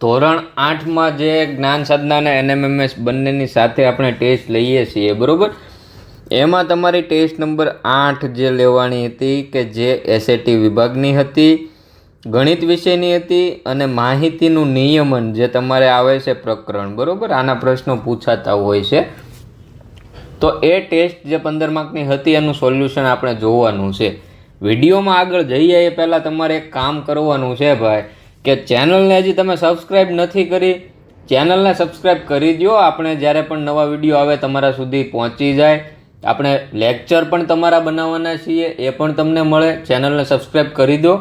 ધોરણ આઠમાં જે જ્ઞાન સાધના અને એનએમએમએસ બંનેની સાથે આપણે ટેસ્ટ લઈએ છીએ, બરાબર? એમાં તમારી ટેસ્ટ નંબર આઠ જે લેવાની હતી કે જે એસએટી વિભાગની હતી, ગણિત વિષયની હતી અને માહિતીનું નિયમન જે તમારે આવે છે પ્રકરણ, બરાબર? આના પ્રશ્નો પૂછાતા હોય છે. તો એ ટેસ્ટ જે પંદર માર્કની હતી એનું સોલ્યુશન આપણે જોવાનું છે. વિડીયોમાં આગળ જઈએ એ પહેલાં તમારે એક કામ કરવાનું છે ભાઈ કે ચેનલને હજી તમે સબસ્ક્રાઈબ નથી કરી, ચેનલને સબસ્ક્રાઈબ કરી દો આપણે જ્યારે પણ નવા વીડિયો આવે તમારા સુધી પહોંચી જાય. આપણે લેક્ચર પણ તમારા બનાવવાના છીએ, એ પણ તમને મળે. ચેનલને સબસ્ક્રાઈબ કરી દો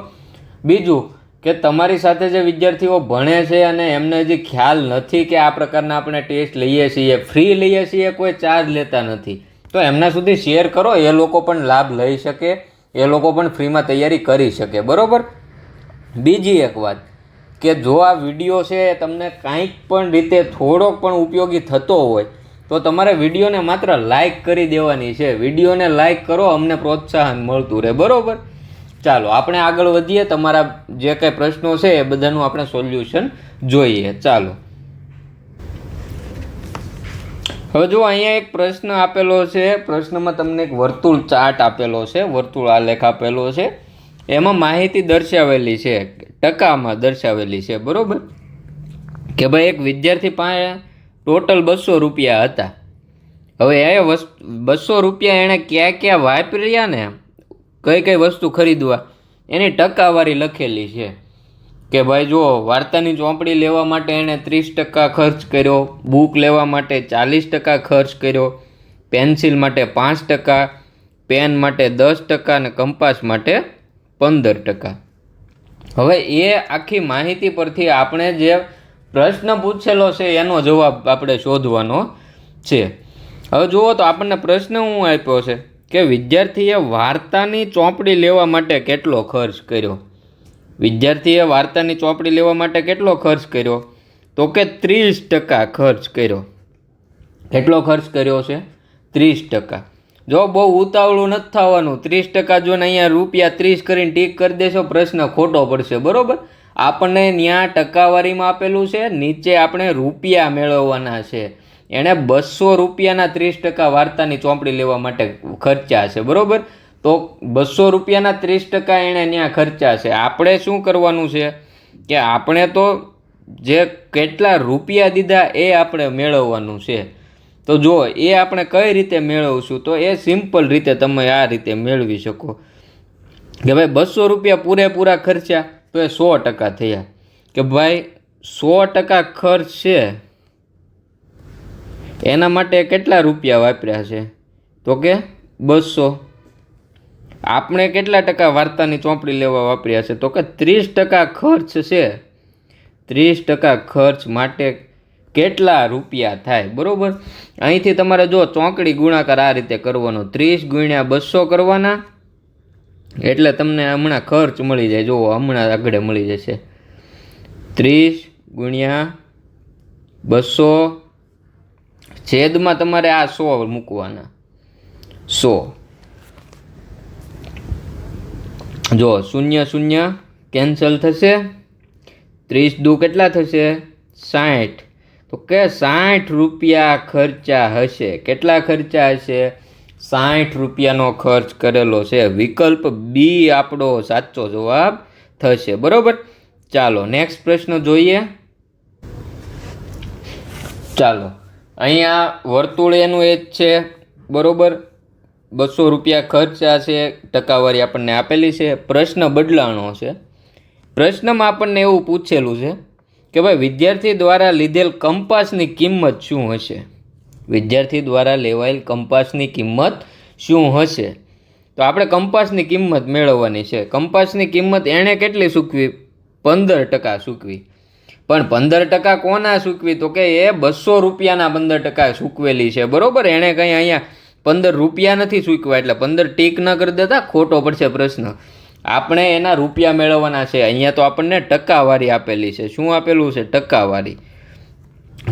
બીજું કે તમારી સાથે જે વિદ્યાર્થીઓ ભણે છે અને એમને હજી ખ્યાલ નથી કે આ પ્રકારના આપણે ટેસ્ટ લઈએ છીએ, ફ્રી લઈએ છીએ, કોઈ ચાર્જ લેતા નથી. તો એમના સુધી શેર કરો, એ લોકો પણ લાભ લઈ શકે, એ લોકો પણ ફ્રીમાં તૈયારી કરી શકે. બરાબર? બીજી એક વાત. કે જો આ વીડિયો છે તમને કાંઈક પણ રીતે થોડોક પણ ઉપયોગી થતો હોય, તો તમારે વિડીયોને માત્ર લાઈક કરી દેવાની છે. વિડીયોને લાઇક કરો, અમને પ્રોત્સાહન મળતું રહે. બરાબર? ચાલો, આપણે આગળ વધીએ. તમારા જે કંઈ પ્રશ્નો છે એ બધાનું આપણે સોલ્યુશન જોઈએ. ચાલો. હવે જો અહીંયા એક પ્રશ્ન આપેલો છે. પ્રશ્નમાં તમને એક વર્તુળ ચાર્ટ આપેલો છે. વર્તુળ આલેખ આપેલો છે. એમાં માહિતી દર્શાવેલી છે, ટકામાં દર્શાવેલી છે, બરાબર? કે ભાઈ એક વિદ્યાર્થી પાસે ટોટલ બસો રૂપિયા હતા. હવે એ વસ્તુ બસો રૂપિયા એણે ક્યાં ક્યાં વાપર્યા ને? કઈ કઈ વસ્તુ ખરીદવા? એની ટકાવારી લખેલી છે. કે ભાઈ જો વાર્તાની ચોપડી લેવા માટે એણે ત્રીસ ટકા ખર્ચ કર્યો, બુક લેવા માટે ચાલીસ ટકા ખર્ચ કર્યો, પેન્સિલ માટે પાંચ ટકા, પેન માટે દસ ટકા અને કંપાસ માટે પંદર ટકા. હવે એ આખી માહિતી પરથી આપણે જે પ્રશ્ન પૂછેલો છે એનો જવાબ આપણે શોધવાનો છે. હવે જુઓ તો આપણને પ્રશ્ન હું આપ્યો છે કે વિદ્યાર્થીએ વાર્તાની ચોપડી લેવા માટે કેટલો ખર્ચ કર્યો? વિદ્યાર્થીએ વાર્તાની ચોપડી લેવા માટે કેટલો ખર્ચ કર્યો? તો કે ત્રીસ ટકા ખર્ચ કર્યો. કેટલો ખર્ચ કર્યો છે? ત્રીસ ટકા. જો બહુ ઉતાવળું નથી થવાનું, ત્રીસ ટકા જો અહીંયા રૂપિયા ત્રીસ કરીને ટીક કરી દેશો, પ્રશ્ન ખોટો પડશે, બરાબર? આપણને ત્યાં ટકાવારીમાં આપેલું છે, નીચે આપણે રૂપિયા મેળવવાના છે. એણે બસો રૂપિયાના ત્રીસ ટકા વાર્તાની ચોપડી લેવા માટે ખર્ચા છે, બરાબર? તો બસો રૂપિયાના ત્રીસ ટકા એણે ત્યાં ખર્ચા છે. આપણે શું કરવાનું છે કે આપણે તો જે કેટલા રૂપિયા દીધા એ આપણે મેળવવાનું છે. તો જો એ આપણે કઈ રીતે મેળવશું, તો એ સિમ્પલ રીતે તમે આ રીતે મેળવી શકો. કે ભાઈ બસો રૂપિયા પૂરેપૂરા ખર્ચ્યા, તો એ સો ટકા થયા. કે ભાઈ સો ટકા ખર્ચ છે એના માટે કેટલા રૂપિયા વાપર્યા છે? તો કે બસો. આપણે કેટલા ટકા વાર્તાની ચોપડી લેવા વાપર્યા છે? તો કે ત્રીસ ટકા ખર્ચ છે. ત્રીસ ટકા ખર્ચ માટે કેટલા રૂપિયા થાય, બરાબર? અહીંથી તમારે જો ચોકડી ગુણાકાર આ રીતે કરવાનો, ત્રીસ ગુણ્યા બસો કરવાના, એટલે તમને હમણાં ખર્ચ મળી જાય. જુઓ, હમણાં આગળ મળી જશે. ત્રીસ ગુણ્યા બસો, છેદમાં તમારે આ સો મૂકવાના. સો. જો, શૂન્ય શૂન્ય કેન્સલ થશે. ત્રીસ દુ કેટલા થશે? સાઠ. તો કે સાઠ રૂપિયા ખર્ચા હશે? કેટલા ખર્ચા હશે? સાઠ રૂપિયાનો ખર્ચ કરેલો છે. વિકલ્પ બી આપણો સાચો જવાબ થશે. બરાબર? ચાલો નેક્સ્ટ પ્રશ્ન જોઈએ. ચાલો, અહીંયા વર્તુળ એનું એ જ છે. બરાબર? બસો રૂપિયા ખર્ચા છે. ટકાવારી આપણને આપેલી છે. પ્રશ્ન બદલાણો છે. પ્રશ્નમાં આપણને એવું પૂછેલું છે કે ભાઈ વિદ્યાર્થી દ્વારા લીધેલ કંપાસની કિંમત શું હશે? વિદ્યાર્થી દ્વારા લેવાયેલ કંપાસની કિંમત શું હશે? તો આપણે કંપાસની કિંમત મેળવવાની છે. કંપાસની કિંમત એણે કેટલી સૂકવી? પંદર ટકા સૂકવી. પણ પંદર ટકા કોના સૂકવી? તો કે એ બસો રૂપિયાના પંદર ટકા સૂકવેલી છે. બરાબર? એણે કંઈ અહીંયા પંદર રૂપિયા નથી સૂકવા. એટલે પંદર ટીક ન કરી દેતા? ખોટો પડશે પ્રશ્ન. આપણે એના રૂપિયા મેળવવાના છે. અહીંયા તો આપણને ટકાવારી આપેલી છે. શું આપેલું છે? ટકાવારી.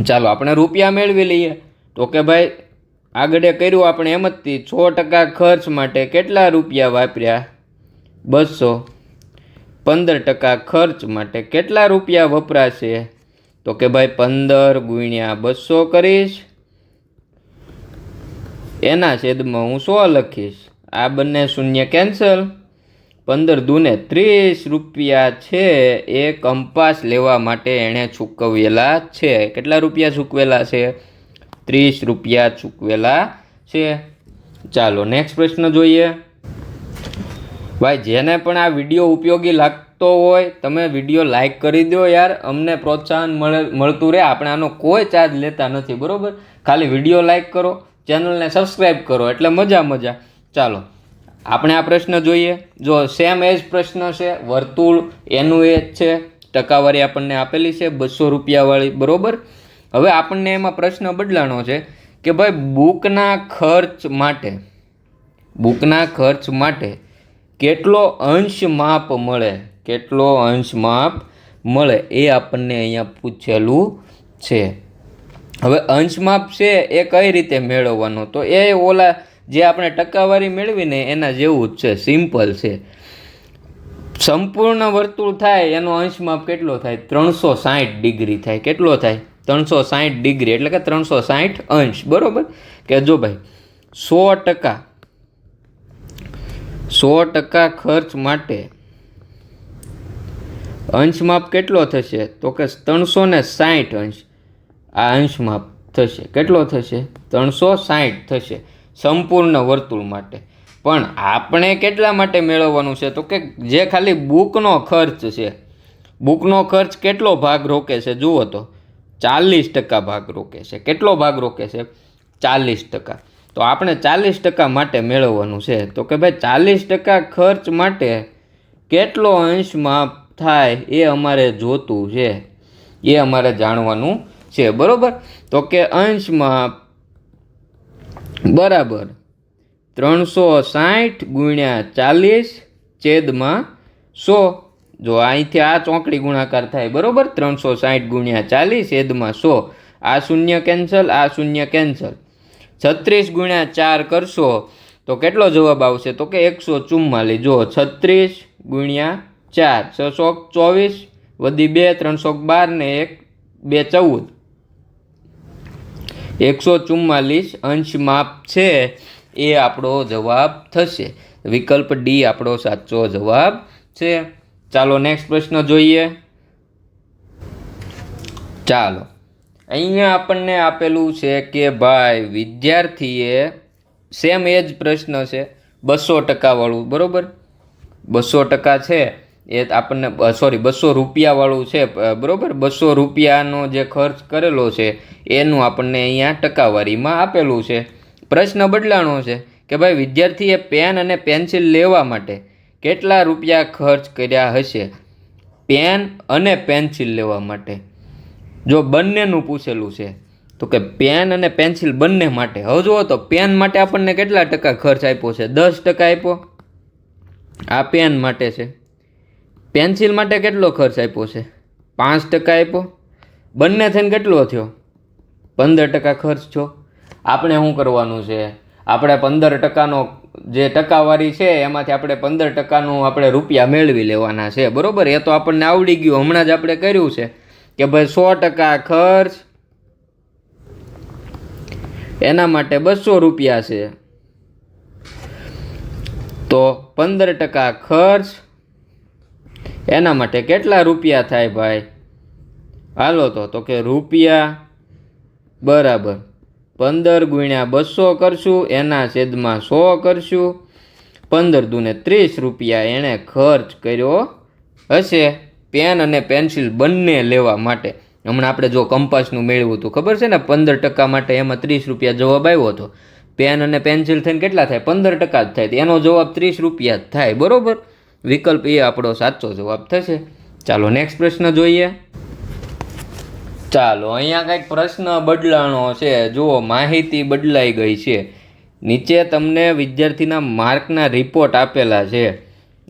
ચાલો, આપણે રૂપિયા મેળવી લઈએ. તો કે ભાઈ, આગળ કર્યું આપણે એમ જ સો ટકા ખર્ચ માટે કેટલા રૂપિયા વાપર્યા? બસો. પંદર ટકા ખર્ચ માટે કેટલા રૂપિયા વપરાશે? તો કે ભાઈ, પંદર ગુણ્યા બસો કરીશ. એના છેદમાં હું સો લખીશ. આ બંને શૂન્ય કેન્સલ. પંદર દૂને ત્રીસ રૂપિયા છે એ કંપાસ લેવા માટે એણે ચૂકવેલા છે. કેટલા રૂપિયા ચૂકવેલા છે? ત્રીસ રૂપિયા ચૂકવેલા છે. ચાલો નેક્સ્ટ પ્રશ્ન જોઈએ. ભાઈ, જેને પણ આ વીડિયો ઉપયોગી લાગતો હોય, તમે વીડિયો લાઈક કરી દો યાર. અમને પ્રોત્સાહન મળે, મળતું રહે. આપણે આનો કોઈ ચાર્જ લેતા નથી, બરાબર? ખાલી વીડિયો લાઈક કરો ચેનલને સબસ્ક્રાઈબ કરો. એટલે મજા મજા. ચાલો. આપણે આ પ્રશ્ન જોઈએ. જો સેમ એજ પ્રશ્ન છે, વર્તુળ એનું એ જ છે, ટકાવારી આપણને આપેલી છે, બસો રૂપિયાવાળી, બરાબર? હવે આપણને એમાં પ્રશ્ન બદલાનો છે કે ભાઈ બુકના ખર્ચ માટે, બુકના ખર્ચ માટે કેટલો અંશ માપ મળે? કેટલો અંશ માપ મળે એ આપણને અહીંયા પૂછેલું છે. હવે અંશ માપ છે એ કઈ રીતે મેળવવાનો? તો એ ઓલા જે આપણે ટકાવારી મેળવીને એના જેવું જ છે સિમ્પલ છે. સંપૂર્ણ વર્તુળ થાય, એનો અંશ માપ કેટલો થાય? ત્રણસો સાઠ ડિગ્રી થાય. કેટલો થાય? ત્રણસો સાઠ ડિગ્રી, એટલે કે ત્રણસો સાઠ અંશ. બરોબર? કે જો ભાઈ, સો ટકા સો ટકા ખર્ચ માટે અંશ માપ કેટલો થશે? તો કે ત્રણસો ને સાઠ અંશ. આ અંશ માપ થશે. કેટલો થશે? ત્રણસો સાઠ થશે. સંપૂર્ણ વર્તુળ માટે. પણ આપણે કેટલા માટે મેળવવાનું છે? તો કે જે ખાલી બુકનો ખર્ચ છે. બુકનો ખર્ચ કેટલો ભાગ રોકે છે? જુઓ તો, ચાલીસ ટકા ભાગ રોકે છે. કેટલો ભાગ રોકે છે? ચાલીસ ટકા. તો આપણે ચાલીસ ટકા માટે મેળવવાનું છે. તો કે ભાઈ, ચાલીસ ટકા ખર્ચ માટે કેટલો અંશમાં થાય એ અમારે જોતું છે. એ અમારે જાણવાનું છે. બરાબર? તો કે અંશમાં બરાબર. ત્રણસો સાઠ ગુણ્યા ચાલીસ છેદમાં સો. જો અહીંથી આ ચોકડી ગુણાકાર થાય, બરાબર? ત્રણસો સાઠ ગુણ્યા ચાલીસ છેદમાં સો. આ શૂન્ય કેન્સલ, આ શૂન્ય કેન્સલ. છત્રીસ ગુણ્યા ચાર કરશો, તો કેટલો જવાબ આવશે? તો કે એકસો ચુમ્માલીસ. જો છત્રીસ ગુણ્યા ચાર, છસો ચોવીસ વધી બે, ત્રણસો બાર ને એક, બે ચૌદ. એકસો ચુમ્માલીસ અંશ માપ છે, એ આપણો જવાબ થશે. વિકલ્પ ડી આપણો સાચો જવાબ છે. ચાલો નેક્સ્ટ પ્રશ્ન જોઈએ. ચાલો. અહીંયા આપણને આપેલું છે કે ભાઈ, વિદ્યાર્થીએ સેમ એ જ પ્રશ્ન છે, બસો ટકાવાળું બરાબર? બસો ટકા છે. એ આપણને સોરી બસો રૂપિયાવાળું છે બરાબર? બસો રૂપિયાનો જે ખર્ચ કરેલો છે, એનું આપણને અહીંયા ટકાવારીમાં આપેલું છે. પ્રશ્ન બદલાણો છે કે ભાઈ, વિદ્યાર્થીએ પેન અને પેન્સિલ લેવા માટે કેટલા રૂપિયા ખર્ચ કર્યા હશે? પેન અને પેન્સિલ લેવા માટે. જો બંનેનું પૂછેલું છે, તો કે પેન અને પેન્સિલ બંને માટે. હવે જુઓ તો પેન માટે આપણને કેટલા ટકા ખર્ચ આપ્યો છે? દસ ટકા આપ્યો. આ પેન માટે છે. પેન્સિલ માટે કેટલો ખર્ચ આપ્યો છે? પાંચ ટકા આપ્યો? બંને થઈને કેટલો થયો? પંદર ટકા ખર્ચ છો આપણે શું કરવાનું છે? આપણે પંદર ટકાનો જે ટકાવારી છે, એમાંથી આપણે પંદર ટકાનું આપણે રૂપિયા મેળવી લેવાના છે. બરોબર? એ તો આપણને આવડી ગયું. હમણાં જ આપણે કર્યું છે કે ભાઈ સો ટકા ખર્ચ એના માટે બસો રૂપિયા છે. તો પંદર ટકા ખર્ચ એના માટે કેટલા રૂપિયા થાય ભાઈ? હાલો તો તો કે રૂપિયા બરાબર પંદર ગુણ્યા બસો કરશું, એના છેદમાં સો કરશું. પંદર દુને ત્રીસ રૂપિયા એણે ખર્ચ કર્યો હશે, પેન અને પેન્સિલ બંને લેવા માટે. હમણાં આપણે જો કંપાસનું મેળવ્યું હતું, ખબર છે ને? પંદર ટકા માટે એમાં ત્રીસ રૂપિયા જવાબ આવ્યો હતો. પેન અને પેન્સિલ થઈને કેટલા થાય? પંદર ટકા જ થાય. એનો જવાબ ત્રીસ રૂપિયા જ થાય, બરોબર? વિકલ્પ એ આપણો સાચો જવાબ થશે. ચાલો નેક્સ્ટ પ્રશ્ન જોઈએ. ચાલો, અહીંયા કંઈક પ્રશ્ન બદલાણો છે. જુઓ, માહિતી બદલાઈ ગઈ છે. નીચે તમને વિદ્યાર્થીના માર્કના રિપોર્ટ આપેલા છે.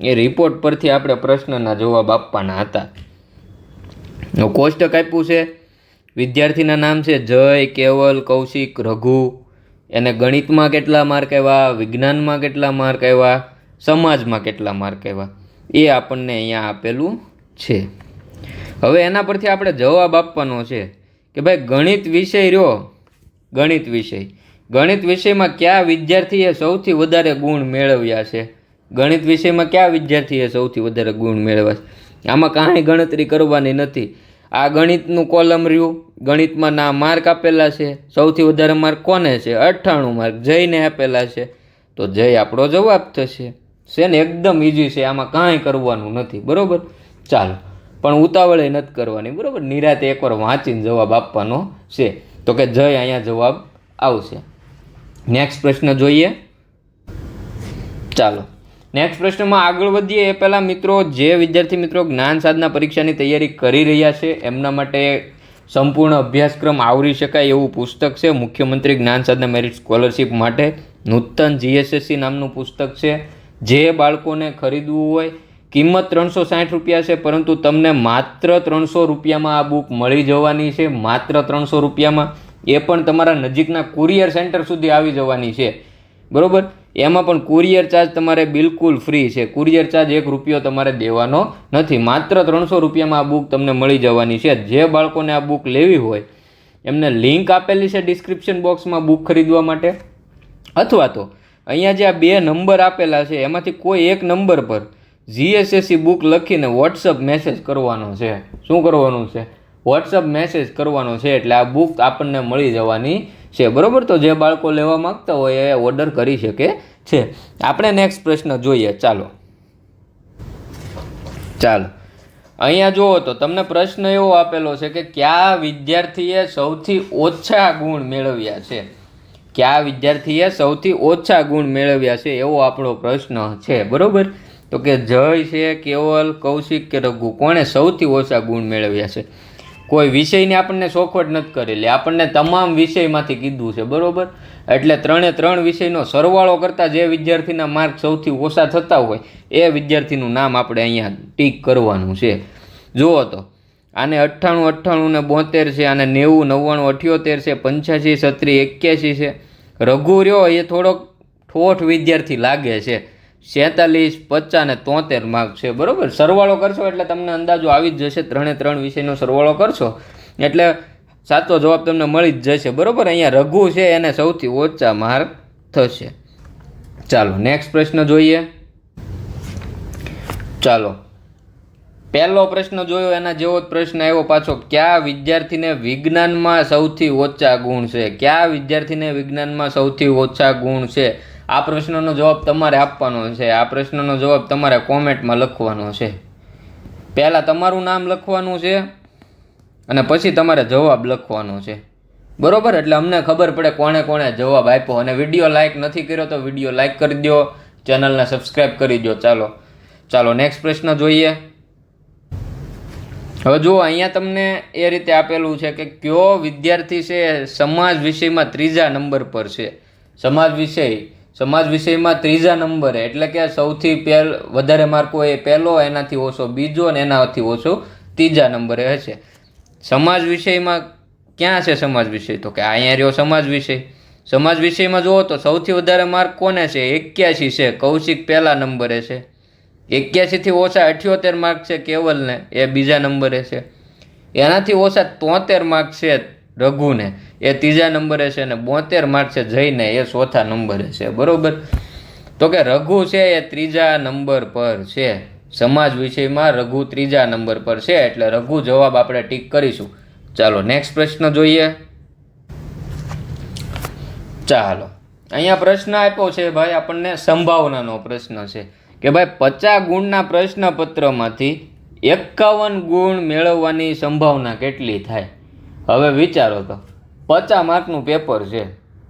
એ રિપોર્ટ પરથી આપણે પ્રશ્નના જવાબ આપવાના હતા. કોષ્ટક આપ્યું છે. વિદ્યાર્થીના નામ છે જય, કેવલ, કૌશિક, રઘુ. એને ગણિતમાં કેટલા માર્ક આવ્યા વિજ્ઞાનમાં કેટલા માર્ક આવ્યા સમાજમાં કેટલા માર્ક આવ્યા? એ આપણને અહીંયા આપેલું છે. હવે એના પરથી આપણે જવાબ આપવાનો છે કે ભાઈ ગણિત વિષય રહ્યો. ગણિત વિષય. ગણિત વિષયમાં કયા વિદ્યાર્થીએ સૌથી વધારે ગુણ મેળવ્યા છે? ગણિત વિષયમાં કયા વિદ્યાર્થીએ સૌથી વધારે ગુણ મેળવ્યા છે? આમાં કાંઈ ગણતરી કરવાની નથી. આ ગણિતનું કોલમ રહ્યું. ગણિતમાં ના માર્ક આપેલા છે. સૌથી વધારે માર્ક કોને છે? અઠ્ઠાણું માર્ક જયને આપેલા છે. તો જય આપણો જવાબ થશે. છે ને એકદમ ઇઝી છે, આમાં કાંઈ કરવાનું નથી, બરાબર? ચાલો, પણ ઉતાવળે નથી કરવાની, બરાબર? નિરાતે એકવાર વાંચીને જવાબ આપવાનો છે. તો કે જય અહીંયા જવાબ આવશે. નેક્સ્ટ પ્રશ્ન જોઈએ. ચાલો. નેક્સ્ટ પ્રશ્નમાં આગળ વધીએ. એ પહેલાં મિત્રો, જે વિદ્યાર્થી મિત્રો જ્ઞાન સાધના પરીક્ષાની તૈયારી કરી રહ્યા છે, એમના માટે સંપૂર્ણ અભ્યાસક્રમ આવરી શકાય એવું પુસ્તક છે. મુખ્યમંત્રી જ્ઞાન સાધના મેરિટ સ્કોલરશિપ માટે નૂતન જીએસએસસી નામનું પુસ્તક છે. જે બાળકોને ખરીદવું હોય, કિંમત ત્રણસો સાઠ રૂપિયા છે, પરંતુ તમને માત્ર ત્રણસો રૂપિયામાં આ બુક મળી જવાની છે, માત્ર ત્રણસો રૂપિયામાં. એ પણ તમારા નજીકના કુરિયર સેન્ટર સુધી આવી જવાની છે. બરાબર? એમાં પણ કુરિયર ચાર્જ તમારે બિલકુલ ફ્રી છે. કુરિયર ચાર્જ એક રૂપિયો તમારે દેવાનો નથી. માત્ર ત્રણસો રૂપિયામાં આ બુક તમને મળી જવાની છે. જે બાળકોને આ બુક લેવી હોય, એમને લિંક આપેલી છે ડિસ્ક્રિપ્શન બોક્સમાં બુક ખરીદવા માટે. અથવા તો અહીંયા જે આ બે નંબર આપેલા છે, એમાંથી કોઈ એક નંબર પર જીએસએસસી બુક લખીને વોટ્સઅપ મેસેજ કરવાનો છે. શું કરવાનું છે? વોટ્સઅપ મેસેજ કરવાનો છે, એટલે આ બુક આપણને મળી જવાની છે. બરાબર? તો જે બાળકો લેવા માંગતા હોય એ ઓર્ડર કરી શકે છે. આપણે નેક્સ્ટ પ્રશ્ન જોઈએ. ચાલો. ચાલો. અહીંયા જુઓ તો તમને પ્રશ્ન એવો આપેલો છે કે, કયા વિદ્યાર્થીએ સૌથી ઓછા ગુણ મેળવ્યા છે? કયા વિદ્યાર્થીએ સૌથી ઓછા ગુણ મેળવ્યા છે એવો આપણો પ્રશ્ન છે, બરોબર? તો કે જય છે કેવલ કૌશિક કે રઘુ, કોણે સૌથી ઓછા ગુણ મેળવ્યા છે? કોઈ વિષયની આપણને ચોખવટ નથી કરેલી, આપણને તમામ વિષયમાંથી કીધું છે, બરાબર? એટલે ત્રણે ત્રણ વિષયનો સરવાળો કરતાં જે વિદ્યાર્થીના માર્ક સૌથી ઓછા થતા હોય, એ વિદ્યાર્થીનું નામ આપણે અહીંયા ટીક કરવાનું છે. જુઓ તો આને અઠ્ઠાણું અઠ્ઠાણું ને બોતેર છે, આને નેવું, નવ્વાણું, અઠ્યોતેર છે, પંચ્યાસી સત્રી એક્યાસી છે. રઘુ રહ્યો, એ થોડોક ઠોઠ વિદ્યાર્થી લાગે છે. છેતાલીસ, પચાસ ને તોતેર માર્ક છે. બરાબર? સરવાળો કરશો એટલે તમને અંદાજો આવી જ જશે. ત્રણે ત્રણ વિષયનો સરવાળો કરશો. એટલે સાચો જવાબ તમને મળી જ જશે. બરાબર? અહીંયા રઘુ છે, એને સૌથી ઓછા માર્ક થશે. ચાલો નેક્સ્ટ પ્રશ્ન જોઈએ. ચાલો. પહેલો પ્રશ્ન જોયો, એના જેવો જ પ્રશ્ન આવ્યો પાછો. કયા વિદ્યાર્થીને વિજ્ઞાનમાં સૌથી ઓછા ગુણ છે? કયા વિદ્યાર્થીને વિજ્ઞાનમાં સૌથી ઓછા ગુણ છે? આ પ્રશ્નનો જવાબ તમારે આપવાનો છે. આ પ્રશ્નનો જવાબ તમારે કોમેન્ટમાં લખવાનો છે. પહેલાં તમારું નામ લખવાનું છે અને પછી તમારે જવાબ લખવાનો છે. બરોબર? એટલે અમને ખબર પડે કોણે કોણે જવાબ આપ્યો. અને વીડિયો લાઇક નથી કર્યો તો વીડિયો લાઇક કરી દો ચેનલને સબસ્ક્રાઈબ કરી દો ચાલો. ચાલો, નેક્સ્ટ પ્રશ્ન જોઈએ. હવે જુઓ અહીંયા તમને એ રીતે આપેલું છે કે કયો વિદ્યાર્થી છે, સમાજ વિષયમાં ત્રીજા નંબર પર છે. સમાજ વિષય, સમાજ વિષયમાં ત્રીજા નંબરે એટલે કે સૌથી પહેલ, વધારે માર્કો એ પહેલો, એનાથી ઓછો બીજો અને એનાથી ઓછો ત્રીજા નંબરે હશે સમાજ વિષયમાં ક્યાં છે સમાજ વિષય? તો કે અહીંયા રહ્યો સમાજ વિષય. સમાજ વિષયમાં જુઓ તો સૌથી વધારે માર્ક કોને છે? એક્યાસી છે. કૌશિક પહેલા નંબરે છે. એક્યાસીથી ઓછા અઠ્યોતેર માર્ક છે કેવલને, એ બીજા નંબરે છે. એનાથી ઓછા તોતેર માર્ક છે રઘુને, એ ત્રીજા નંબરે છે અને બોતેર માર્ક છે જઈને એ ચોથા નંબરે છે. બરોબર? તો કે રઘુ છે એ ત્રીજા નંબર પર છે. સમાજ વિષયમાં રઘુ ત્રીજા નંબર પર છે, એટલે રઘુ જવાબ આપણે ટીક કરીશું. ચાલો નેક્સ્ટ પ્રશ્ન જોઈએ. ચાલો. અહીંયા પ્રશ્ન આપ્યો છે ભાઈ, આપણને સંભાવનાનો પ્રશ્ન છે. કે ભાઈ પચાસ ગુણના પ્રશ્નપત્રમાંથી એકાવન ગુણ મેળવવાની સંભાવના કેટલી થાય? હવે વિચારો તો. પચાસ માર્કનું પેપર છે.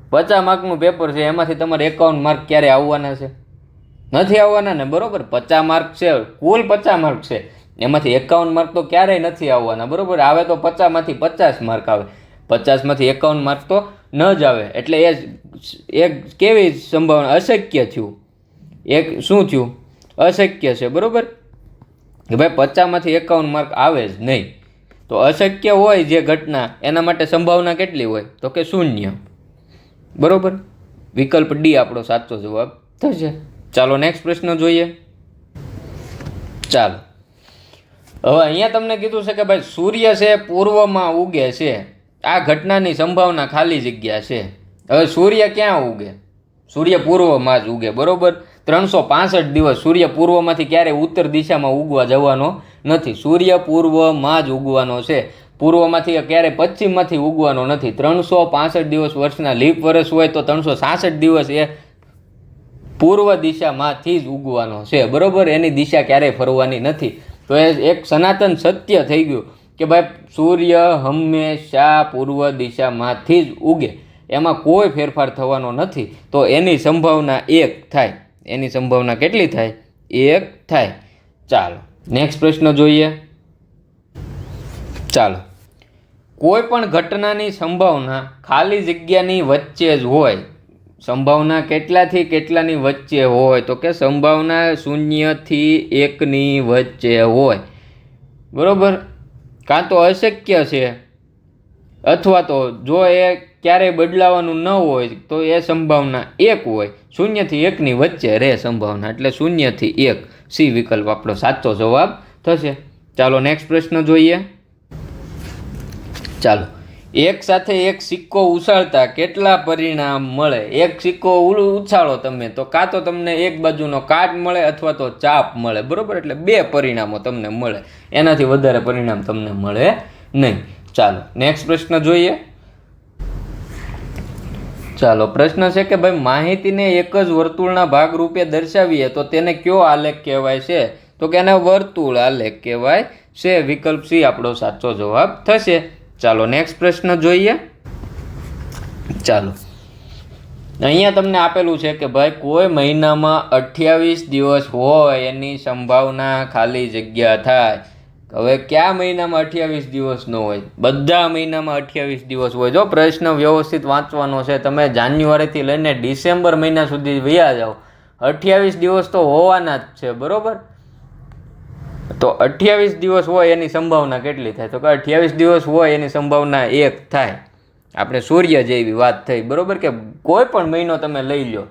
પચાસ માર્કનું પેપર છે, એમાંથી તમારે એકાવન માર્ક ક્યારે આવવાના છે? નથી આવવાના ને, બરાબર? પચાસ માર્ક છે, કુલ પચાસ માર્ક છે. એમાંથી એકાવન માર્ક તો ક્યારેય નથી આવવાના, બરાબર? આવે તો પચાસમાંથી પચાસ માર્ક આવે. પચાસમાંથી એકાવન માર્ક તો ન જ આવે. એટલે એ એક કેવી સંભાવના? અશક્ય થયું. એક શું થયું? અશક્ય છે, બરોબર? કે ભાઈ પચાસમાંથી એકાવન માર્ક આવે જ નહીં. તો અશક્ય હોય જે ઘટના, એના માટે સંભાવના કેટલી હોય? તો કે શૂન્ય. બરાબર? વિકલ્પ ડી આપણો સાચો જવાબ થશે. ચાલો નેક્સ્ટ પ્રશ્ન જોઈએ. ચાલો. હવે અહીંયા તમને કીધું છે કે ભાઈ સૂર્ય છે, પૂર્વમાં ઉગે છે. આ ઘટનાની સંભાવના ખાલી જગ્યા છે. હવે સૂર્ય ક્યાં ઉગે? સૂર્ય પૂર્વમાં જ ઉગે, બરોબર? ત્રણસો પાસઠ દિવસ સૂર્ય પૂર્વમાંથી ક્યારેય ઉત્તર દિશામાં ઉગવા જવાનો નથી. સૂર્ય પૂર્વમાં જ ઉગવાનો છે. પૂર્વમાંથી ક્યારેય પશ્ચિમમાંથી ઉગવાનો નથી. ત્રણસો પાસઠ દિવસ વર્ષના લીપ વર્ષ હોય તો ત્રણસો સાસઠ દિવસ એ પૂર્વ દિશામાંથી જ ઉગવાનો છે. બરોબર? એની દિશા ક્યારેય ફરવાની નથી. તો એ એક સનાતન સત્ય થઈ ગયું કે ભાઈ સૂર્ય હંમેશા પૂર્વ દિશામાંથી જ ઉગે. એમાં કોઈ ફેરફાર થવાનો નથી. તો એની સંભાવના એક થાય. એની સંભાવના કેટલી થાય? એક થાય. ચાલો નેક્સ્ટ પ્રશ્ન જોઈએ. ચાલો. કોઈ પણ ઘટનાની સંભાવના ખાલી જગ્યાની વચ્ચે જ હોય, સંભાવના કેટલાથી કેટલાની વચ્ચે હોય, તો કે સંભાવના શૂન્યથી એકની વચ્ચે હોય. બરાબર? કાં તો અશક્ય છે અથવા તો જો એ ક્યારેય બદલાવાનું ન હોય, તો એ સંભાવના એક હોય. શૂન્યથી એકની વચ્ચે રહે સંભાવના, એટલે શૂન્યથી એક સી વિકલ્પ આપણો સાચો જવાબ થશે. ચાલો નેક્સ્ટ પ્રશ્ન જોઈએ. ચાલો. એક સાથે એક સિક્કો ઉછાળતા કેટલા પરિણામ મળે? એક સિક્કો ઉછાળો તમે, તો કાં તો તમને એક બાજુનો કાટ મળે અથવા તો ચાપ મળે, બરાબર? એટલે બે પરિણામો તમને મળે. એનાથી વધારે પરિણામ તમને મળે નહીં. ચાલો નેક્સ્ટ પ્રશ્ન જોઈએ. ચાલો, પ્રશ્ન છે કે ભાઈ, માહિતીને એક જ વર્તુળના ભાગ રૂપે દર્શાવીએ તો તેને કયો આલેખ કહેવાય છે? તો કે એને વર્તુળ આલેખ કહેવાય છે. વિકલ્પ સી, આપણો સાચો જવાબ થશે. ચાલો નેક્સ્ટ પ્રશ્ન જોઈએ. ચાલો. અહીંયા તમને આપેલું છે કે ભાઈ, કોઈ મહિનામાં અઠ્યાવીસ દિવસ હોય એની સંભાવના ખાલી જગ્યા થાય. હવે કયા મહિનામાં અઠ્યાવીસ દિવસ ન હોય? બધા મહિનામાં અઠ્યાવીસ દિવસ હોય. જો પ્રશ્ન વ્યવસ્થિત વાંચવાનો છે, તમે જાન્યુઆરીથી લઈને ડિસેમ્બર મહિના સુધી વયા જાઓ. અઠ્યાવીસ દિવસ તો હોવાના જ છે, બરોબર? તો અઠ્યાવીસ દિવસ હોય એની સંભાવના કેટલી થાય? તો કે અઠ્યાવીસ દિવસ હોય એની સંભાવના એક થાય. આપણે સૂર્ય જેવી વાત થઈ, બરોબર? કે કોઈ પણ મહિનો તમે લઈ લો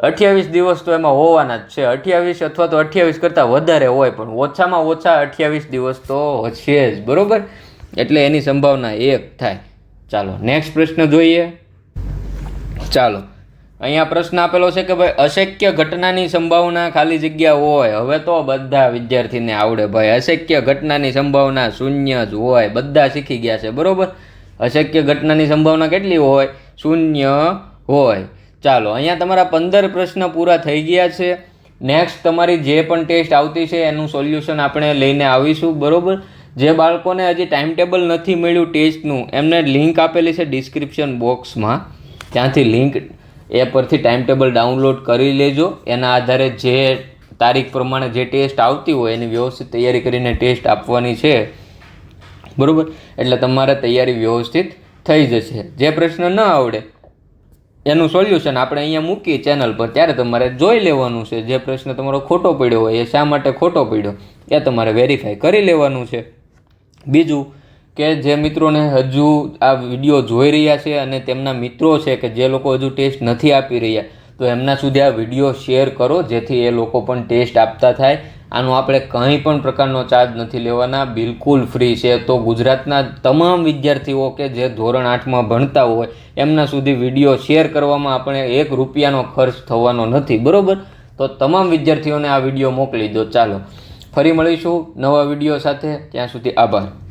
અઠ્યાવીસ દિવસ તો એમાં હોવાના જ છે. અઠ્યાવીસ અથવા તો અઠ્યાવીસ કરતાં વધારે હોય, પણ ઓછામાં ઓછા અઠ્યાવીસ દિવસ તો છે જ, બરાબર? એટલે એની સંભાવના એક થાય. ચાલો નેક્સ્ટ પ્રશ્ન જોઈએ. ચાલો, અહીંયા પ્રશ્ન આપેલો છે કે ભાઈ, અશક્ય ઘટનાની સંભાવના ખાલી જગ્યા હોય, હવે તો બધા વિદ્યાર્થીને આવડે ભાઈ. અશક્ય ઘટનાની સંભાવના શૂન્ય જ હોય, બધા શીખી ગયા છે, બરોબર? અશક્ય ઘટનાની સંભાવના કેટલી હોય? શૂન્ય હોય. ચાલો, અહીંયા તમારા પંદર પ્રશ્ન પૂરા થઈ ગયા છે. નેક્સ્ટ તમારી જે પણ ટેસ્ટ આવતી છે, એનું સોલ્યુશન આપણે લઈને આવીશું, બરાબર? જે બાળકોને હજી ટાઈમ ટેબલ નથી મળ્યું ટેસ્ટનું એમને લિંક આપેલી છે ડિસ્ક્રિપ્શન બોક્સમાં ત્યાંથી લિંક એ પરથી ટાઈમ ટેબલ ડાઉનલોડ કરી લેજો. એના આધારે જે તારીખ પ્રમાણે જે ટેસ્ટ આવતી હોય, એની વ્યવસ્થિત તૈયારી કરીને ટેસ્ટ આપવાની છે. બરાબર? એટલે તમારે તૈયારી વ્યવસ્થિત થઈ જશે. જે પ્રશ્ન ન આવડે એનું સોલ્યુશન આપણે અહીંયા મૂકીએ ચેનલ પર. ત્યારે તમારે જોઈ લેવાનું છે. જે પ્રશ્ન તમારો ખોટો પડ્યો હોય, એ શા માટે ખોટો પડ્યો, એ તમારે વેરીફાઈ કરી લેવાનું છે. બીજું કે જે મિત્રોને હજુ આ વીડિયો જોઈ રહ્યા છે અને તેમના મિત્રો છે કે જે લોકો હજુ ટેસ્ટ નથી આપી રહ્યા, તો એમના સુધી આ વીડિયો શેર કરો, જેથી એ લોકો પણ ટેસ્ટ આપતા થાય. આનો આપણે કંઈ પણ પ્રકારનો ચાર્જ નથી લેવાના, બિલકુલ ફ્રી છે. તો ગુજરાતના તમામ વિદ્યાર્થીઓ કે જે ધોરણ આઠમાં ભણતા હોય, એમના સુધી વીડિયો શેર કરવામાં આપણે એક રૂપિયાનો ખર્ચ થવાનો નથી, બરાબર? તો તમામ વિદ્યાર્થીઓને આ વીડિયો મોકલી દો. ચાલો, ફરી મળીશું નવા વીડિયો સાથે. ત્યાં સુધી આભાર.